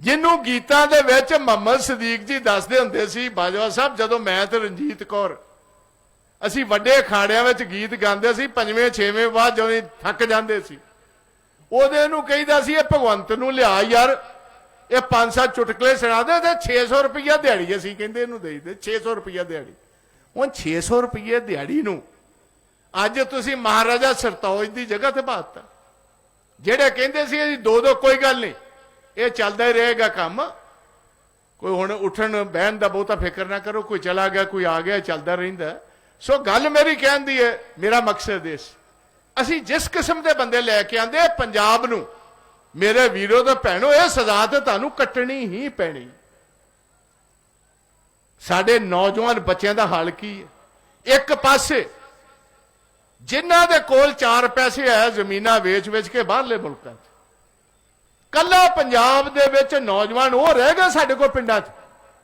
ਜਿਹਨੂੰ ਗੀਤਾਂ ਦੇ ਵਿੱਚ ਮੁਹੰਮਦ ਸਦੀਕ ਜੀ ਦੱਸਦੇ ਹੁੰਦੇ ਸੀ, ਬਾਜਵਾ ਸਾਹਿਬ, ਜਦੋਂ ਮੈਂ ਤੇ ਰਣਜੀਤ ਕੌਰ, ਅਸੀਂ ਵੱਡੇ ਅਖਾੜਿਆਂ ਵਿੱਚ ਗੀਤ ਗਾਉਂਦੇ ਸੀ, ਪੰਜਵੇਂ, ਛੇਵੇਂ ਬਾਅਦ ਜਦੋਂ ਥੱਕ ਜਾਂਦੇ ਸੀ। ਉਹਦੇ ਨੂੰ ਕਹਿੰਦਾ ਸੀ, ਇਹ ਭਗਵੰਤ ਨੂੰ ਲਿਆ ਯਾਰ, ਇਹ ਪੰਜ ਸੱਤ ਚੁਟਕਲੇ ਸੁਣਾ ਦੇ, ਤੇ 600 ਰੁਪਈਆ ਦਿਹਾੜੀ ਅਸੀਂ ਕਹਿੰਦੇ ਇਹਨੂੰ ਦੇ ਦੇ 600 ਰੁਪਈਆ ਦਿਹਾੜੀ। ਹੁਣ 600 ਰੁਪਈਏ ਦਿਹਾੜੀ ਨੂੰ ਅੱਜ ਤੁਸੀਂ ਮਹਾਰਾਜਾ ਸਰਤੋਜ ਦੀ ਜਗ੍ਹਾ ਤੇ ਬਾਤ ਜਿਹੜੇ ਕਹਿੰਦੇ ਸੀ ਇਹਦੀ ਦੋ ਦੋ ਕੋਈ ਗੱਲ ਨਹੀਂ। ਇਹ ਚੱਲਦਾ ਹੀ ਰਹੇਗਾ ਕੰਮ। ਕੋਈ ਹੁਣ ਉੱਠਣ ਬਹਿਣ ਦਾ ਬਹੁਤਾ ਫਿਕਰ ਨਾ ਕਰੋ, ਕੋਈ ਚਲਾ ਗਿਆ, ਕੋਈ ਆ ਗਿਆ, ਚੱਲਦਾ ਰਹਿੰਦਾ। ਸੋ ਗੱਲ ਮੇਰੀ ਕਹਿਣ ਦੀ ਹੈ, ਮੇਰਾ ਮਕਸਦ ਇਸ। ਅਸੀਂ ਜਿਸ ਕਿਸਮ ਦੇ ਬੰਦੇ ਲੈ ਕੇ ਆਂਦੇ ਪੰਜਾਬ ਨੂੰ, ਮੇਰੇ ਵੀਰੋ ਤੇ ਭੈਣੋ, ਇਹ ਸਜ਼ਾ ਤੇ ਤੁਹਾਨੂੰ ਕੱਟਣੀ ਹੀ ਪੈਣੀ। ਸਾਡੇ ਨੌਜਵਾਨ ਬੱਚਿਆਂ ਦਾ ਹਾਲ ਕੀ ਹੈ? ਇੱਕ ਪਾਸੇ ਜਿਨ੍ਹਾਂ ਦੇ ਕੋਲ 4 ਪੈਸੇ ਹੈ ਜ਼ਮੀਨਾਂ ਵੇਚ-ਵੇਚ ਕੇ ਬਾਹਰਲੇ ਮੁਲਕਾਂ 'ਚ ਕੱਲਾ ਪੰਜਾਬ ਦੇ ਵਿੱਚ ਨੌਜਵਾਨ ਉਹ ਰਹਿ ਗਏ ਸਾਡੇ ਕੋਲ ਪਿੰਡਾਂ 'ਚ,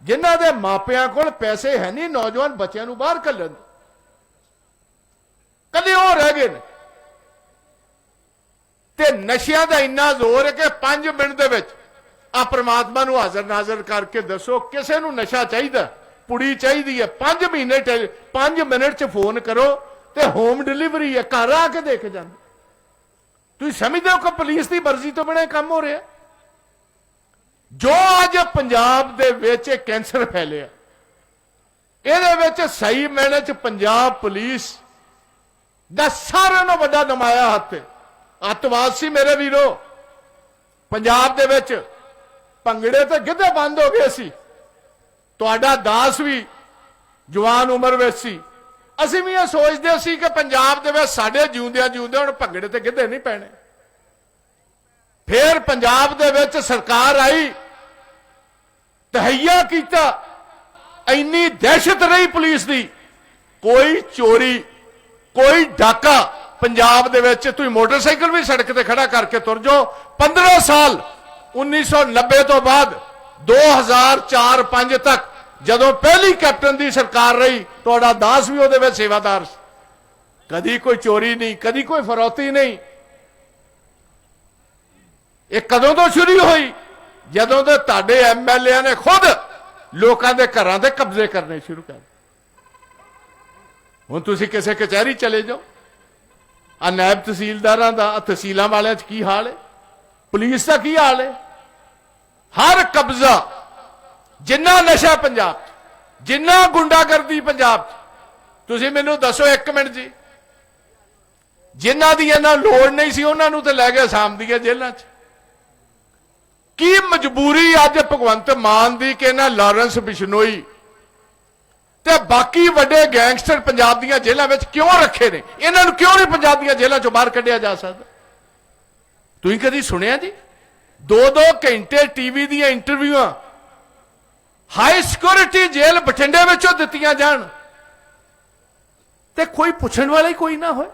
ਜਿਨ੍ਹਾਂ ਦੇ ਮਾਪਿਆਂ ਕੋਲ ਪੈਸੇ ਹੈ ਨਹੀਂ, ਨੌਜਵਾਨ ਬੱਚਿਆਂ ਨੂੰ ਬਾਹਰ ਕੱਢਣ ਦੇ। ਉਹ ਰਹਿ ਗਏ ਨੇ ਤੇ ਨਸ਼ਿਆਂ ਦਾ ਇੰਨਾ ਜ਼ੋਰ ਹੈ ਕਿ 5 ਮਿੰਟ ਦੇ ਵਿੱਚ ਆ ਪ੍ਰਮਾਤਮਾ ਨੂੰ ਹਾਜ਼ਰ ਨਾਜ਼ਰ ਕਰਕੇ ਦੱਸੋ, ਕਿਸੇ ਨੂੰ ਨਸ਼ਾ ਚਾਹੀਦਾ ਪੁੜੀ ਚਾਹੀਦੀ ਹੈ 5 ਮਹੀਨੇ 5 ਮਿੰਟ ਚ ਫੋਨ ਕਰੋ ਤੇ ਹੋਮ ਡਿਲੀਵਰੀ ਹੈ, ਘਰ ਆ ਕੇ ਦੇਖ ਜਾਂਦੇ ਤੁਸੀਂ ਸਮਝਦੇ ਹੋ ਕਿ ਪੁਲਿਸ ਦੀ ਮਰਜ਼ੀ ਤੋਂ ਬਿਨਾਂ ਕੰਮ ਹੋ ਰਿਹਾ? ਜੋ ਅੱਜ ਪੰਜਾਬ ਦੇ ਵਿੱਚ ਇਹ ਕੈਂਸਰ ਫੈਲਿਆ ਇਹਦੇ ਵਿੱਚ ਸਹੀ ਮੈਨੇ ਚ ਪੰਜਾਬ ਪੁਲਿਸ ਦਾ ਸਾਰਿਆਂ ਨਾਲੋਂ ਵੱਡਾ ਨਮਾਇਆ ਹੱਥ ਅੱਤਵਾਦ ਸੀ ਮੇਰੇ ਵੀਰੋ। ਪੰਜਾਬ ਦੇ ਵਿੱਚ ਭੰਗੜੇ ਤੇ ਗਿੱਧੇ ਬੰਦ ਹੋ ਗਏ ਸੀ। ਤੁਹਾਡਾ ਦਾਸ ਵੀ ਜਵਾਨ ਉਮਰ ਵਿੱਚ ਸੀ। ਅਸੀਂ ਵੀ ਇਹ ਸੋਚਦੇ ਸੀ ਕਿ ਪੰਜਾਬ ਦੇ ਵਿੱਚ ਸਾਡੇ ਜਿਉਂਦਿਆਂ ਜਿਉਂਦਿਆਂ ਹੁਣ ਭੰਗੜੇ ਤੇ ਗਿੱਧੇ ਨਹੀਂ ਪੈਣੇ। ਫਿਰ ਪੰਜਾਬ ਦੇ ਵਿੱਚ ਸਰਕਾਰ ਆਈ, ਤਹਈਆ ਕੀਤਾ, ਇੰਨੀ ਦਹਿਸ਼ਤ ਰਹੀ ਪੁਲਿਸ ਦੀ। ਕੋਈ ਚੋਰੀ, ਕੋਈ ਡਾਕਾ ਪੰਜਾਬ ਦੇ ਵਿੱਚ, ਤੁਸੀਂ ਮੋਟਰਸਾਈਕਲ ਵੀ ਸੜਕ ਤੇ ਖੜਾ ਕਰਕੇ ਤੁਰ ਜਾਓ। 15 ਸਾਲ 1990 ਤੋਂ ਬਾਅਦ 2004-5 ਤੱਕ ਜਦੋਂ ਪਹਿਲੀ ਕੈਪਟਨ ਦੀ ਸਰਕਾਰ ਰਹੀ, ਤੁਹਾਡਾ ਦਾਸ ਵੀ ਉਹਦੇ ਵਿੱਚ ਸੇਵਾਦਾਰ ਸੀ। ਕਦੀ ਕੋਈ ਚੋਰੀ ਨਹੀਂ, ਕਦੀ ਕੋਈ ਫਰੋਤੀ ਨਹੀਂ। ਇਹ ਕਦੋਂ ਤੋਂ ਸ਼ੁਰੂ ਹੋਈ? ਜਦੋਂ ਦੇ ਤੁਹਾਡੇ ਐਮਐਲਏ ਨੇ ਖੁਦ ਲੋਕਾਂ ਦੇ ਘਰਾਂ ਦੇ ਕਬਜ਼ੇ ਕਰਨੇ ਸ਼ੁਰੂ ਕਰ ਹੁਣ ਤੁਸੀਂ ਕਿਸੇ ਕਚਹਿਰੀ ਚਲੇ ਜਾਓ। ਆ ਨਾਇਬ ਤਹਿਸੀਲਦਾਰਾਂ ਦਾ ਤਹਿਸੀਲਾਂ ਵਾਲਿਆਂ 'ਚ ਕੀ ਹਾਲ ਹੈ? ਪੁਲਿਸ ਦਾ ਕੀ ਹਾਲ ਹੈ? ਹਰ ਕਬਜ਼ਾ ਜਿੰਨਾ ਨਸ਼ਾ ਪੰਜਾਬ 'ਚ ਜਿੰਨਾ ਗੁੰਡਾਗਰਦੀ ਪੰਜਾਬ 'ਚ ਤੁਸੀਂ ਮੈਨੂੰ ਦੱਸੋ ਇੱਕ ਮਿੰਟ ਜੀ। ਜਿਨ੍ਹਾਂ ਦੀ ਇਹਨਾਂ ਲੋੜ ਨਹੀਂ ਸੀ, ਉਹਨਾਂ ਨੂੰ ਤੇ ਲੈ ਕੇ ਦੀਆਂ ਜੇਲ੍ਹਾਂ 'ਚ। ਕੀ ਮਜਬੂਰੀ ਅੱਜ ਭਗਵੰਤ ਮਾਨ ਦੀ ਕਿ ਇਹਨਾਂ ਲਾਰੈਂਸ ਬਿਸ਼ਨੋਈ ਤੇ ਬਾਕੀ ਵੱਡੇ ਗੈਂਗਸਟਰ ਪੰਜਾਬ ਦੀਆਂ ਜੇਲ੍ਹਾਂ ਵਿੱਚ ਕਿਉਂ ਰੱਖੇ ਨੇ? ਇਹਨਾਂ ਨੂੰ ਕਿਉਂ ਨਹੀਂ ਪੰਜਾਬ ਦੀਆਂ ਜੇਲ੍ਹਾਂ ਚੋਂ ਬਾਹਰ ਕੱਢਿਆ ਜਾ ਸਕਦਾ? ਤੁਸੀਂ ਕਦੀ ਸੁਣਿਆ ਜੀ? ਦੋ ਦੋ ਘੰਟੇ ਟੀਵੀ ਦੀਆਂ ਇੰਟਰਵਿਊਆਂ ਹਾਈ ਸਿਕਿਉਰਿਟੀ ਜੇਲ੍ਹ ਬਠਿੰਡੇ ਵਿੱਚੋਂ ਦਿੱਤੀਆਂ ਜਾਣ। ਤੇ ਕੋਈ ਪੁੱਛਣ ਵਾਲਾ ਹੀ ਕੋਈ ਨਾ ਹੋਏ।